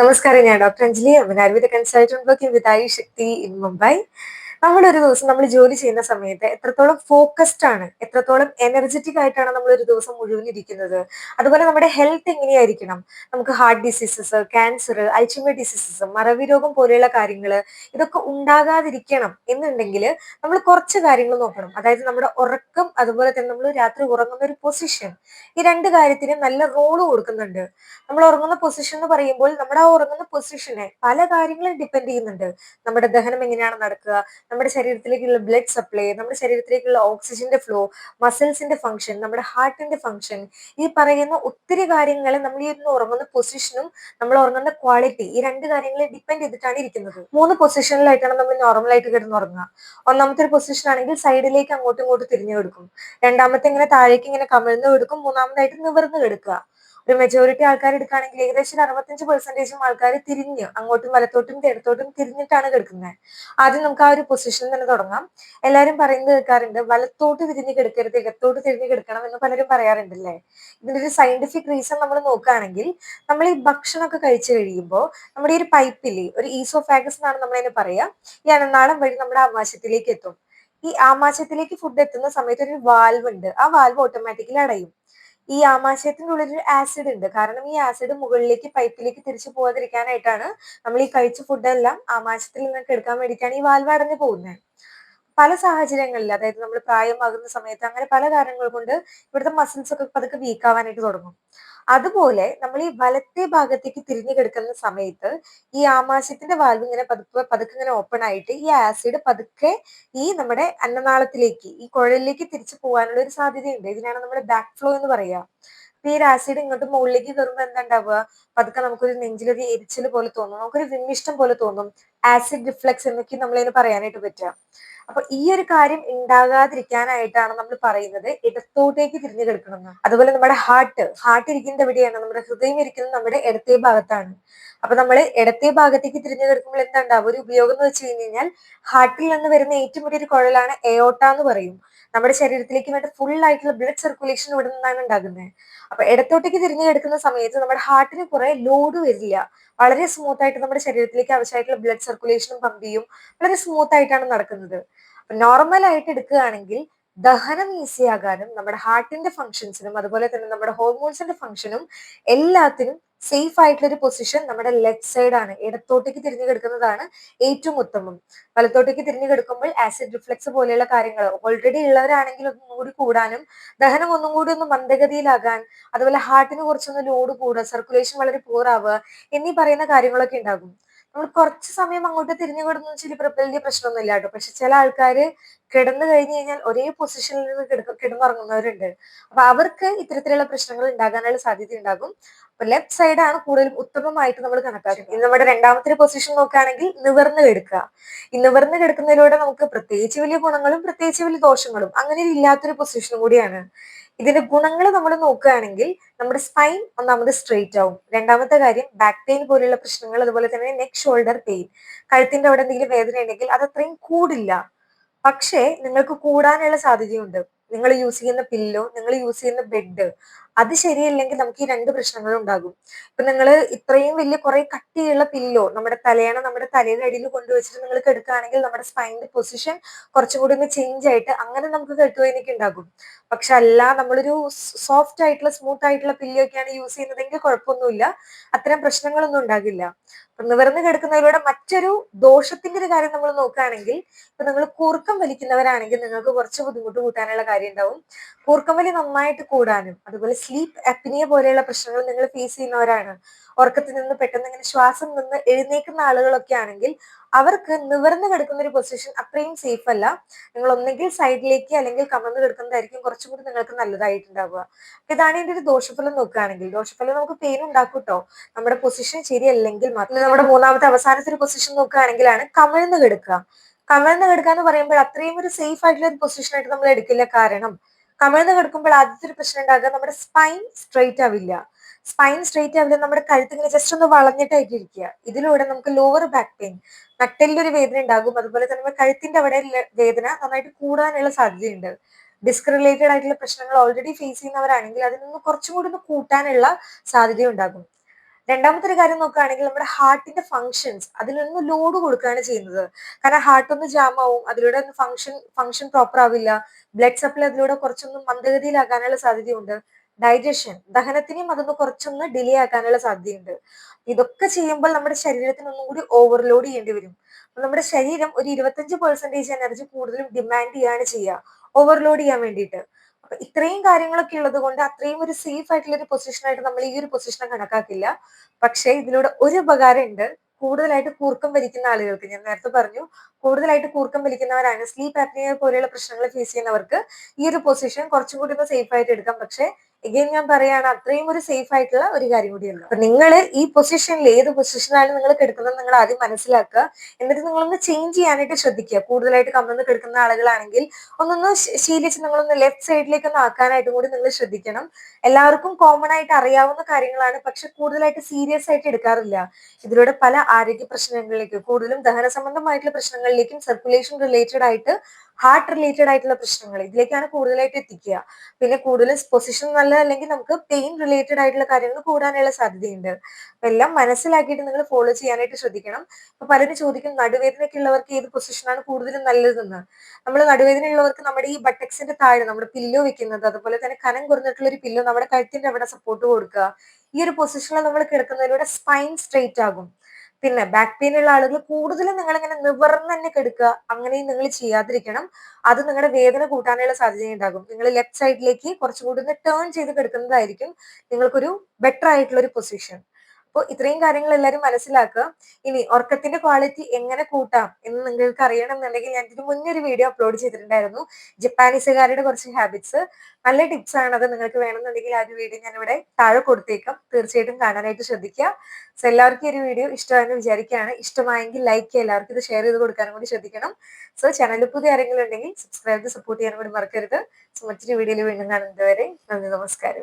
നമസ്കാരം. ഞാൻ doctor Anjali Amman Ayurveda consultant working Shakti in Mumbai. നമ്മൾ ഒരു ദിവസം നമ്മൾ ജോലി ചെയ്യുന്ന സമയത്ത് എത്രത്തോളം ഫോക്കസ്ഡ് ആണ് എത്രത്തോളം എനർജറ്റിക് ആയിട്ടാണ് നമ്മൾ ഒരു ദിവസം മുഴുവൻ ഇരിക്കുന്നത് അതുപോലെ നമ്മുടെ ഹെൽത്ത് എങ്ങനെയായിരിക്കണം? നമുക്ക് heart diseases cancer Alzheimer diseases മറവി രോഗം പോലെയുള്ള കാര്യങ്ങൾ ഇതൊക്കെ ഉണ്ടാകാതിരിക്കണം എന്നുണ്ടെങ്കിൽ നമ്മൾ കുറച്ച് കാര്യങ്ങൾ നോക്കണം. അതായത് നമ്മുടെ ഉറക്കം അതുപോലെ തന്നെ നമ്മൾ രാത്രി ഉറങ്ങുന്ന ഒരു പൊസിഷൻ ഈ രണ്ട് കാര്യത്തിന് നല്ല റോൾ കൊടുക്കുന്നുണ്ട്. നമ്മൾ ഉറങ്ങുന്ന പൊസിഷൻ എന്ന് പറയുമ്പോൾ നമ്മുടെ ആ ഉറങ്ങുന്ന പൊസിഷനെ പല കാര്യങ്ങളും ഡിപ്പെൻഡ് ചെയ്യുന്നുണ്ട്. നമ്മുടെ ദഹനം എങ്ങനെയാണ് നടക്കുക നമ്മുടെ ശരീരത്തിലേക്കുള്ള ബ്ലഡ് സപ്ലൈ നമ്മുടെ ശരീരത്തിലേക്കുള്ള ഓക്സിജന്റെ ഫ്ലോ മസിൽസിന്റെ ഫംഗ്ഷൻ നമ്മുടെ ഹാർട്ടിന്റെ ഫംഗ്ഷൻ ഈ പറയുന്ന ഒത്തിരി കാര്യങ്ങൾ നമ്മൾ ഈ ഉറങ്ങുന്ന പൊസിഷനും നമ്മൾ ഉറങ്ങുന്ന ക്വാളിറ്റി ഈ രണ്ട് കാര്യങ്ങളെ ഡിപ്പെൻഡ് ചെയ്തിട്ടാണ് ഇരിക്കുന്നത്. മൂന്ന് പൊസിഷനിലായിട്ടാണ് നമ്മൾ നോർമലായിട്ട് കിടന്ന് ഉറങ്ങുക. ഒന്നാമത്തെ ഒരു പൊസിഷൻ ആണെങ്കിൽ സൈഡിലേക്ക് അങ്ങോട്ടും ഇങ്ങോട്ടും തിരിഞ്ഞു കൊടുക്കും. രണ്ടാമത്തെ ഇങ്ങനെ താഴേക്ക് ഇങ്ങനെ കമിഴ്ന്ന് കൊടുക്കും. മൂന്നാമതായിട്ട് നിവർന്ന് കിടക്കുക. ഒരു മെജോറിറ്റി ആൾക്കാർ എടുക്കുകയാണെങ്കിൽ ഏകദേശം അറുപത്തഞ്ച് പെർസെന്റേജും ആൾക്കാർ തിരിഞ്ഞ് അങ്ങോട്ടും വലത്തോട്ടും ഇടത്തോട്ടും തിരിഞ്ഞിട്ടാണ് കിടക്കുന്നത്. ആദ്യം നമുക്ക് ആ ഒരു പൊസിഷനിൽ തന്നെ തുടങ്ങാം. എല്ലാവരും പറയുന്നത് കേൾക്കാറുണ്ട് വലത്തോട്ട് തിരിഞ്ഞ് കിടക്കരുത് ഇടത്തോട്ട് തിരിഞ്ഞ് കിടക്കണം എന്ന് പലരും പറയാറുണ്ടല്ലേ? ഇതിന്റെ ഒരു സയന്റിഫിക് റീസൺ നമ്മൾ നോക്കുകയാണെങ്കിൽ നമ്മൾ ഈ ഭക്ഷണമൊക്കെ കഴിച്ചു കഴിയുമ്പോൾ നമ്മുടെ ഈ ഒരു പൈപ്പിൽ ഒരു ഈസോഫാഗസ് എന്നാണ് നമ്മൾ അതിന് പറയാ ഈ അനനാളം വഴി നമ്മുടെ ആമാശയത്തിലേക്ക് എത്തും. ഈ ആമാശയത്തിലേക്ക് ഫുഡ് എത്തുന്ന സമയത്ത് ഒരു വാൽവ് ഉണ്ട്. ആ വാൽവ് ഓട്ടോമാറ്റിക്കലി അടയും. ഈ ആമാശയത്തിന്റെ ഉള്ളിൽ ഒരു ആസിഡ് ഉണ്ട്. കാരണം ഈ ആസിഡ് മുകളിലേക്ക് പൈപ്പിലേക്ക് തിരിച്ചു പോകാതിരിക്കാനായിട്ടാണ് നമ്മൾ ഈ കഴിച്ച ഫുഡെല്ലാം ആമാശയത്തിൽ നിന്നൊക്കെ എടുക്കാൻ വേണ്ടിയിട്ടാണ് ഈ വാൽവ് അടഞ്ഞു പോകുന്നത്. പല സാഹചര്യങ്ങളിൽ അതായത് നമ്മൾ പ്രായമാകുന്ന സമയത്ത് അങ്ങനെ പല കാരണങ്ങൾ കൊണ്ട് ഇവിടുത്തെ മസിൽസ് ഒക്കെ പതുക്കെ വീക്കാവാനായിട്ട് തുടങ്ങും. അതുപോലെ നമ്മൾ ഈ വലത്തെ ഭാഗത്തേക്ക് തിരിഞ്ഞു കിടക്കുന്ന സമയത്ത് ഈ ആമാശയത്തിന്റെ വാൽവ് ഇങ്ങനെ പതുക്കെ പതുക്കെ ഇങ്ങനെ ഓപ്പൺ ആയിട്ട് ഈ ആസിഡ് പതുക്കെ ഈ നമ്മുടെ അന്നനാളത്തിലേക്ക് ഈ കുഴലിലേക്ക് തിരിച്ചു പോകാനുള്ള ഒരു സാധ്യതയുണ്ട്. ഇതിനാണ് നമ്മൾ ബാക്ക് ഫ്ലോ എന്ന് പറയുക ഈ ഒരു ആസിഡ് ഇങ്ങോട്ട് മുകളിലേക്ക് കയറുമ്പോൾ എന്താ ഉണ്ടാവുക പതുക്കെ നമുക്കൊരു നെഞ്ചിലൊരു എരിച്ചിൽ പോലെ തോന്നും. നമുക്കൊരു വിമിഷ്ടം പോലെ തോന്നും. ആസിഡ് റിഫ്ലക്സ് എന്നൊക്കെ നമ്മളതിന് പറയാനായിട്ട് പറ്റുക. അപ്പൊ ഈ ഒരു കാര്യം ഉണ്ടാകാതിരിക്കാനായിട്ടാണ് നമ്മൾ പറയുന്നത്. ഇടത്തോട്ടേക്ക് തിരിഞ്ഞു കിടക്കണം അതുപോലെ നമ്മുടെ ഹാർട്ട് ഹാർട്ട് ഇരിക്കുന്നത് എവിടെയാണ്? നമ്മുടെ ഹൃദയം ഇരിക്കുന്നത് നമ്മുടെ ഇടത്തേ ഭാഗത്താണ്. അപ്പൊ നമ്മൾ ഇടത്തേ ഭാഗത്തേക്ക് തിരിഞ്ഞു കിടക്കുമ്പോൾ എന്താ ഒരു ഉപയോഗം എന്ന് വെച്ച് കഴിഞ്ഞ് കഴിഞ്ഞാൽ ഹാർട്ടിൽ നിന്ന് വരുന്ന ഏറ്റവും വലിയൊരു കുഴലാണ് എയോട്ട എന്ന് പറയും. നമ്മുടെ ശരീരത്തിലേക്ക് വേണ്ട ഫുൾ ആയിട്ടുള്ള ബ്ലഡ് സർക്കുലേഷൻ ഇവിടെ നിന്നാണ് ഉണ്ടാകുന്നത് അപ്പൊ ഇടത്തോട്ടേക്ക് തിരിഞ്ഞു സമയത്ത് നമ്മുടെ ഹാർട്ടിന് കുറെ ലോഡ് വരില്ല. വളരെ സ്മൂത്ത് ആയിട്ട് നമ്മുടെ ശരീരത്തിലേക്ക് ആവശ്യമായിട്ടുള്ള ബ്ലഡ് സർക്കുലേഷനും പമ്പ് ചെയ്യും. വളരെ സ്മൂത്ത് ആയിട്ടാണ് നടക്കുന്നത്. നോർമൽ ആയിട്ട് എടുക്കുകയാണെങ്കിൽ ദഹനം ഈസി നമ്മുടെ ഹാർട്ടിന്റെ ഫംഗ്ഷൻസിനും അതുപോലെ തന്നെ നമ്മുടെ ഹോർമോൺസിന്റെ ഫംഗ്ഷനും എല്ലാത്തിനും സേഫ് ആയിട്ടുള്ള ഒരു പൊസിഷൻ നമ്മുടെ ലെഫ്റ്റ് സൈഡ് ആണ്. ഇടത്തോട്ടേക്ക് തിരിഞ്ഞു കിടക്കുന്നതാണ് ഏറ്റവും ഉത്തമം. വലത്തോട്ടേക്ക് തിരിഞ്ഞു കിടക്കുമ്പോൾ ആസിഡ് റിഫ്ലക്സ് പോലെയുള്ള കാര്യങ്ങൾ. ഓൾറെഡി ഉള്ളവരാണെങ്കിൽ ഒന്നും കൂടി കൂടാനും ദഹനം ഒന്നും കൂടി ഒന്ന് മന്ദഗതിയിലാകാൻ അതുപോലെ ഹാർട്ടിന് കുറച്ചൊന്ന് ലോഡ് കൂടുക സർക്കുലേഷൻ വളരെ പൂറാവുക എന്നീ പറയുന്ന കാര്യങ്ങളൊക്കെ ഉണ്ടാകും. നമ്മൾ കുറച്ച് സമയം അങ്ങോട്ട് തിരിഞ്ഞു കിടന്നു വെച്ചാൽ പ്രശ്നമൊന്നും പ്രശ്നമൊന്നുമില്ല കേട്ടോ. പക്ഷെ ചില ആൾക്കാർ കിടന്നു കഴിഞ്ഞു കഴിഞ്ഞാൽ ഒരേ പൊസിഷനിൽ നിന്ന് കിടക്ക കിടന്നുറങ്ങുന്നവരുണ്ട്. അപ്പൊ അവർക്ക് ഇത്തരത്തിലുള്ള പ്രശ്നങ്ങൾ ഉണ്ടാകാനുള്ള സാധ്യത ഉണ്ടാകും. അപ്പൊ ലെഫ്റ്റ് സൈഡാണ് കൂടുതലും ഉത്തമമായിട്ട് നമ്മൾ കണക്കാക്കുന്നത്. ഇനി നമ്മുടെ രണ്ടാമത്തെ പൊസിഷൻ നോക്കുകയാണെങ്കിൽ നിവർന്ന് കിടക്കുക. ഈ നിവർന്ന് കിടക്കുന്നതിലൂടെ നമുക്ക് പ്രത്യേകിച്ച് വലിയ ഗുണങ്ങളും പ്രത്യേകിച്ച് വലിയ ദോഷങ്ങളും അങ്ങനെ ഇല്ലാത്തൊരു പൊസിഷൻ കൂടിയാണ്. ഇതിന്റെ ഗുണങ്ങൾ നമ്മൾ നോക്കുകയാണെങ്കിൽ നമ്മുടെ സ്പൈൻ ഒന്നാമത് സ്ട്രെയിറ്റ് ആവും. രണ്ടാമത്തെ കാര്യം ബാക്ക് പെയിൻ പോലെയുള്ള പ്രശ്നങ്ങൾ അതുപോലെ തന്നെ നെക്ക് ഷോൾഡർ പെയിൻ കഴുത്തിന്റെ അവിടെ എന്തെങ്കിലും വേദന ഉണ്ടെങ്കിൽ അത് അത്രയും കൂടില്ല. പക്ഷേ നിങ്ങൾക്ക് കൂടാനുള്ള സാധ്യതയുണ്ട്. നിങ്ങൾ യൂസ് ചെയ്യുന്ന പില്ലോ നിങ്ങൾ യൂസ് ചെയ്യുന്ന ബെഡ് അത് ശരിയല്ലെങ്കിൽ നമുക്ക് ഈ രണ്ട് പ്രശ്നങ്ങളും ഉണ്ടാകും. ഇപ്പൊ നിങ്ങൾ ഇത്രയും വലിയ കുറെ കട്ടിയുള്ള പില്ലോ നമ്മുടെ തലയണ നമ്മുടെ തലയുടെ അടിയിൽ കൊണ്ടുവച്ചിട്ട് നിങ്ങൾ കെടുക്കുകയാണെങ്കിൽ നമ്മുടെ സ്പൈനിന്റെ പൊസിഷൻ കുറച്ചും കൂടി ഒന്ന് ചേഞ്ച് ആയിട്ട് അങ്ങനെ നമുക്ക് കെട്ടുവേനൊക്കെ ഉണ്ടാകും. പക്ഷെ അല്ല നമ്മളൊരു സോഫ്റ്റ് ആയിട്ടുള്ള സ്മൂത്ത് ആയിട്ടുള്ള പില്ലൊക്കെയാണ് യൂസ് ചെയ്യുന്നതെങ്കിൽ കുഴപ്പമൊന്നുമില്ല. അത്തരം പ്രശ്നങ്ങളൊന്നും ഉണ്ടാകില്ല. അപ്പൊ നിവർന്ന് കിടക്കുന്നതിലൂടെ മറ്റൊരു ദോഷത്തിന്റെ ഒരു കാര്യം നമ്മൾ നോക്കുകയാണെങ്കിൽ ഇപ്പൊ നിങ്ങൾ കൂർക്കം വലിക്കുന്നവരാണെങ്കിൽ നിങ്ങൾക്ക് കുറച്ച് ബുദ്ധിമുട്ട് കൂട്ടാനുള്ള കാര്യം ഉണ്ടാവും. കൂർക്കം വലി നന്നായിട്ട് കൂടാനും അതുപോലെ സ്ലീപ്പ് അപ്പിനിയ പോലെയുള്ള പ്രശ്നങ്ങൾ നിങ്ങൾ ഫേസ് ചെയ്യുന്നവരാണ്. ഉറക്കത്തിൽ നിന്ന് പെട്ടെന്ന് ഇങ്ങനെ ശ്വാസം നിന്ന് എഴുന്നേക്കുന്ന ആളുകളൊക്കെ ആണെങ്കിൽ അവർക്ക് നിവർന്ന് കിടക്കുന്ന ഒരു പൊസിഷൻ അത്രയും സേഫ് അല്ല. നിങ്ങൾ ഒന്നെങ്കിൽ സൈഡിലേക്ക് അല്ലെങ്കിൽ കമർന്ന് കിടക്കുന്നതായിരിക്കും കുറച്ചും കൂടി നിങ്ങൾക്ക് നല്ലതായിട്ടുണ്ടാവുക. ഇതാണ് ഇതിന്റെ ഒരു ദോഷഫലം നോക്കുകയാണെങ്കിൽ. ദോഷഫലം നമുക്ക് പെയിൻ ഉണ്ടാക്കും കേട്ടോ നമ്മുടെ പൊസിഷൻ ശരിയല്ലെങ്കിൽ മാത്രം. നമ്മുടെ മൂന്നാമത്തെ അവസാനത്തെ ഒരു പൊസിഷൻ നോക്കുകയാണെങ്കിലാണ് കമിഴ്ന്ന് കിടക്കുക. കമിഴ്ന്ന് കിടക്കുക എന്ന് പറയുമ്പോൾ അത്രയും ഒരു സേഫ് ആയിട്ടുള്ള ഒരു പൊസിഷൻ ആയിട്ട് നമ്മൾ എടുക്കില്ല. കാരണം കമിഴ്ന്ന് കിടക്കുമ്പോൾ ആദ്യത്തെ ഒരു പ്രശ്നം ഉണ്ടാകുക നമ്മുടെ സ്പൈൻ സ്ട്രെയിറ്റ് ആവില്ല. സ്പൈൻ സ്ട്രെയിറ്റ് ആവില്ല നമ്മുടെ കഴുത്ത് ഇങ്ങനെ ജസ്റ്റ് ഒന്ന് വളഞ്ഞിട്ടായിട്ട് ഇരിക്കുക. ഇതിലൂടെ നമുക്ക് ലോവർ ബാക്ക് പെയിൻ നട്ടെല്ലൊരു വേദന ഉണ്ടാകും. അതുപോലെ തന്നെ നമ്മുടെ കഴുത്തിന്റെ അവിടെ വേദന നന്നായിട്ട് കൂടാനുള്ള സാധ്യതയുണ്ട്. ഡിസ്ക് റിലേറ്റഡ് ആയിട്ടുള്ള പ്രശ്നങ്ങൾ ഓൾറെഡി ഫേസ് ചെയ്യുന്നവരാണെങ്കിൽ അതിൽ നിന്ന് കുറച്ചും കൂടി ഒന്ന് കൂട്ടാനുള്ള സാധ്യത ഉണ്ടാകും രണ്ടാമത്തെ ഒരു കാര്യം നോക്കുകയാണെങ്കിൽ നമ്മുടെ ഹാർട്ടിന്റെ ഫങ്ഷൻസ് അതിലൊന്ന് ലോഡ് കൊടുക്കുകയാണ് ചെയ്യുന്നത്. കാരണം ഹാർട്ട് ഒന്ന് ജാം ആവും അതിലൂടെ ഒന്ന് ഫങ്ഷൻ ഫങ്ഷൻ പ്രോപ്പർ ആവില്ല. ബ്ലഡ് സപ്ലൈ അതിലൂടെ കുറച്ചൊന്ന് മന്ദഗതിയിലാകാനുള്ള സാധ്യതയുണ്ട്. ഡൈജഷൻ ദഹനത്തിനെയും അതൊന്ന് കുറച്ചൊന്ന് ഡിലേ ആക്കാനുള്ള സാധ്യതയുണ്ട്. ഇതൊക്കെ ചെയ്യുമ്പോൾ നമ്മുടെ ശരീരത്തിന് ഒന്നും കൂടി ഓവർലോഡ് ചെയ്യേണ്ടി വരും. നമ്മുടെ ശരീരം ഒരു ഇരുപത്തഞ്ച് പെർസെന്റേജ് എനർജി കൂടുതലും ഡിമാൻഡ് ചെയ്യാണ് ചെയ്യുക. ഓവർലോഡ് ചെയ്യാൻ വേണ്ടിയിട്ട്. അപ്പൊ ഇത്രയും കാര്യങ്ങളൊക്കെ ഉള്ളത് കൊണ്ട് അത്രയും ഒരു സേഫ് ആയിട്ടുള്ള ഒരു പൊസിഷനായിട്ട് നമ്മൾ ഈ ഒരു പൊസിഷനെ കണക്കാക്കില്ല. പക്ഷേ ഇതിലൂടെ ഒരു ഉപകാരം ഉണ്ട് കൂടുതലായിട്ട് കൂർക്കം വലിക്കുന്ന ആളുകൾക്ക് ഞാൻ നേരത്തെ പറഞ്ഞു കൂടുതലായിട്ട് കൂർക്കം വലിക്കുന്നവരാണ്. സ്ലീപ്പ് ആപ്നിയ പോലെയുള്ള പ്രശ്നങ്ങൾ ഫേസ് ചെയ്യുന്നവർക്ക് ഈ ഒരു പൊസിഷൻ കുറച്ചും കൂടി ഒന്ന് സേഫ് ആയിട്ട് എടുക്കാം. പക്ഷേ എഗെയിൻ ഞാൻ പറയാണ് അത്രയും ഒരു സേഫ് ആയിട്ടുള്ള ഒരു കാര്യം കൂടിയുണ്ട്. അപ്പൊ നിങ്ങൾ ഈ പൊസിഷനിൽ ഏത് പൊസിഷനായാലും നിങ്ങൾ കിടക്കുന്നത് നിങ്ങൾ ആദ്യം മനസ്സിലാക്കുക. എന്നിട്ട് നിങ്ങളൊന്ന് ചേഞ്ച് ചെയ്യാനായിട്ട് ശ്രദ്ധിക്കുക. കൂടുതലായിട്ട് കമന്ന് കിടക്കുന്ന ആളുകളാണെങ്കിൽ ഒന്നൊന്ന് ശീലിച്ച് നിങ്ങളൊന്ന് ലെഫ്റ്റ് സൈഡിലേക്ക് ഒന്ന് ആക്കാനായിട്ടും കൂടി നിങ്ങൾ ശ്രദ്ധിക്കണം. എല്ലാവർക്കും കോമൺ ആയിട്ട് അറിയാവുന്ന കാര്യങ്ങളാണ് പക്ഷെ കൂടുതലായിട്ട് സീരിയസ് ആയിട്ട് എടുക്കാറില്ല. ഇതിലൂടെ പല ആരോഗ്യ പ്രശ്നങ്ങളിലേക്ക് കൂടുതലും ദഹന സംബന്ധമായിട്ടുള്ള പ്രശ്നങ്ങളിലേക്കും സർക്കുലേഷൻ റിലേറ്റഡ് ആയിട്ട് ഹാർട്ട് റിലേറ്റഡ് ആയിട്ടുള്ള പ്രശ്നങ്ങൾ. ഇതിലേക്കാണ് കൂടുതലായിട്ട് എത്തിക്കുക. പിന്നെ കൂടുതൽ പൊസിഷൻ നല്ല അല്ലെങ്കിൽ നമുക്ക് പെയിൻ റിലേറ്റഡ് ആയിട്ടുള്ള കാര്യങ്ങൾ കൂടാനുള്ള സാധ്യതയുണ്ട്. അപ്പൊ എല്ലാം മനസ്സിലാക്കിയിട്ട് നിങ്ങൾ ഫോളോ ചെയ്യാനായിട്ട് ശ്രദ്ധിക്കണം. അപ്പൊ പലരും ചോദിക്കും നടുവേദനയൊക്കെ ഉള്ളവർക്ക് ഏത് പൊസിഷനാണ് കൂടുതലും നല്ലതെന്ന്? നമ്മൾ നടുവേദന ഉള്ളവർക്ക് നമ്മുടെ ഈ ബട്ടക്സിന്റെ താഴെ നമ്മുടെ പില്ലോ വെക്കുന്നത് അതുപോലെ തന്നെ കനം കുറഞ്ഞിട്ടുള്ള ഒരു പില്ലോ നമ്മുടെ കഴുത്തിന്റെ അവിടെ സപ്പോർട്ട് കൊടുക്കുക. ഈ ഒരു പൊസിഷനിൽ നമ്മൾ കിടക്കുന്നതിലൂടെ സ്പൈൻ സ്ട്രെയിറ്റ് ആകും. പിന്നെ ബാക്ക് പെയിൻ ഉള്ള ആളുകൾ കൂടുതലും നിങ്ങൾ ഇങ്ങനെ നിവർന്ന് തന്നെ കെടുക്കുക. അങ്ങനെയും നിങ്ങൾ ചെയ്യാതിരിക്കണം. അത് നിങ്ങളുടെ വേദന കൂട്ടാനുള്ള സാധ്യത ഉണ്ടാകും. നിങ്ങൾ ലെഫ്റ്റ് സൈഡിലേക്ക് കുറച്ചുകൂടി ഒന്ന് ടേൺ ചെയ്ത് കിടക്കുന്നതായിരിക്കും നിങ്ങൾക്കൊരു ബെറ്റർ ആയിട്ടുള്ള ഒരു പൊസിഷൻ അപ്പോൾ ഇത്രയും കാര്യങ്ങൾ എല്ലാവരും മനസ്സിലാക്കുക. ഇനി ഉറക്കത്തിന്റെ ക്വാളിറ്റി എങ്ങനെ കൂട്ടാം എന്ന് നിങ്ങൾക്ക് അറിയണം എന്നുണ്ടെങ്കിൽ ഞാൻ ഇതിന് മുന്നേ ഒരു വീഡിയോ അപ്ലോഡ് ചെയ്തിട്ടുണ്ടായിരുന്നു. ജപ്പാനീസുകാരുടെ കുറച്ച് ഹാബിറ്റ്സ് നല്ല ടിപ്സ് ആണ് അത് നിങ്ങൾക്ക് വേണമെന്നുണ്ടെങ്കിൽ ആ ഒരു വീഡിയോ ഞാൻ ഇവിടെ താഴെ കൊടുത്തേക്കാം. തീർച്ചയായിട്ടും കാണാനായിട്ട് ശ്രദ്ധിക്കുക. സോ എല്ലാവർക്കും ഒരു വീഡിയോ ഇഷ്ടമായെന്ന് വിചാരിക്കുകയാണ്. ഇഷ്ടമായെങ്കിൽ ലൈക്ക് ചെയ്യുക. എല്ലാവർക്കും ഇത് ഷെയർ ചെയ്ത് കൊടുക്കാനും കൂടി ശ്രദ്ധിക്കണം. സോ ചാനലിൽ പുതിയ ആരെങ്കിലും ഉണ്ടെങ്കിൽ സബ്സ്ക്രൈബ് സപ്പോർട്ട് ചെയ്യാനും കൂടി മറക്കരുത്. സോ മറ്റൊരു വീഡിയോയിൽ വീണ്ടും കാണുന്നത് വരെ നന്ദി നമസ്കാരം.